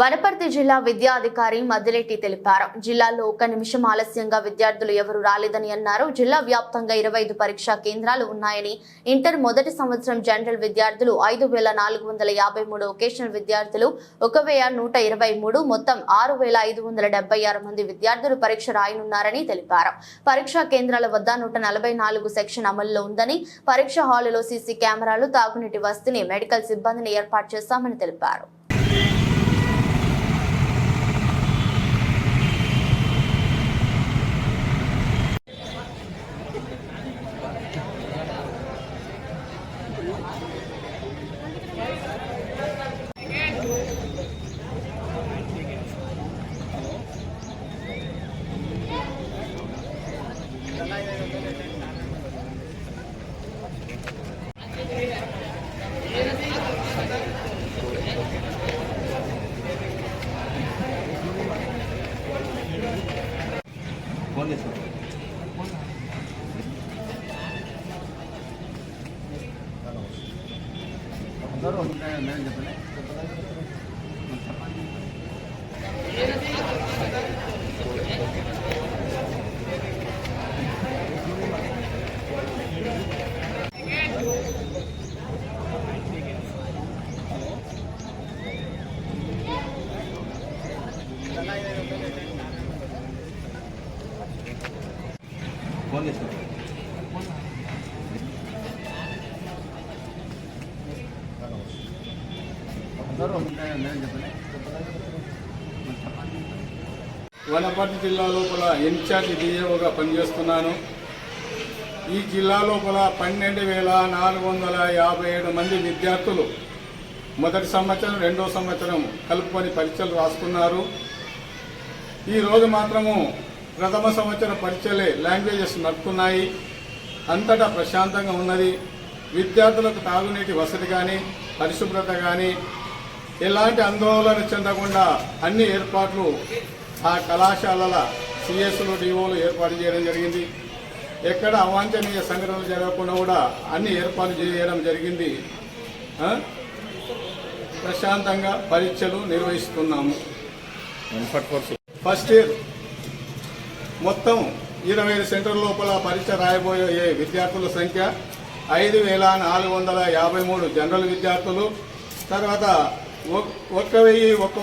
వనపర్తి జిల్లా విద్యాధికారి మద్దిరెడ్డి తెలిపారు. జిల్లాలో ఒక్క నిమిషం ఆలస్యంగా విద్యార్థులు ఎవరు రాలేదని అన్నారు. జిల్లా వ్యాప్తంగా ఇరవై ఐదు పరీక్షా కేంద్రాలు ఉన్నాయని ఇంటర్ మొదటి సంవత్సరం జనరల్ విద్యార్థులు ఐదు వేల నాలుగు వందల యాభై మూడు వొకేషనల్ విద్యార్థులు ఒక వెయ్యి నూట ఇరవై మూడు మొత్తం ఆరు వేల ఐదు వందల డెబ్బై ఆరు మంది విద్యార్థులు పరీక్ష రాయనున్నారని తెలిపారు. పరీక్షా కేంద్రాల వద్ద నూట నలభై నాలుగు సెక్షన్ అమల్లో ఉందని పరీక్ష హాలులో సీసీ కెమెరాలు తాగునీటి వసతిని మెడికల్ సిబ్బందిని ఏర్పాటు చేశామని తెలిపారు. ఫోన్ చేస్తాను అందరూ ఉంటాయని నేను చెప్పలే ఫోన్ చేస్తాను వనపర్తి జిల్లా లోపల ఇన్ఛార్జ్ డిఏఓగా పనిచేస్తున్నాను. ఈ జిల్లా లోపల పన్నెండు వేల నాలుగు వందల యాభై ఏడు మంది విద్యార్థులు మొదటి సంవత్సరం రెండో సంవత్సరం కలుపుకొని పరీక్షలు రాసుకున్నారు. ఈరోజు మాత్రము ప్రథమ సంవత్సర పరీక్షలే లాంగ్వేజెస్ నడుపుతున్నాయి. అంతటా ప్రశాంతంగా ఉన్నది. విద్యార్థులకు తాగునీటి వసతి కానీ పరిశుభ్రత కానీ ఎలాంటి ఆందోళన చెందకుండా అన్ని ఏర్పాట్లు ఆ కళాశాలల సిఎస్లు డిఓలు ఏర్పాటు చేయడం జరిగింది. ఎక్కడ అవాంఛనీయ సంఘటనలు జరగకుండా కూడా అన్ని ఏర్పాట్లు చేయడం జరిగింది? ప్రశాంతంగా పరీక్షలు నిర్వహిస్తున్నాము. ఫస్ట్ ఇయర్ మొత్తం ఇరవై ఐదు సెంటర్ లోపల పరీక్ష రాయబోయే విద్యార్థుల సంఖ్య? ఐదు వేల నాలుగు వందల యాభై మూడు జనరల్ విద్యార్థులు. తర్వాత ఒ- ఒక్క వెయ్యి ఒక్క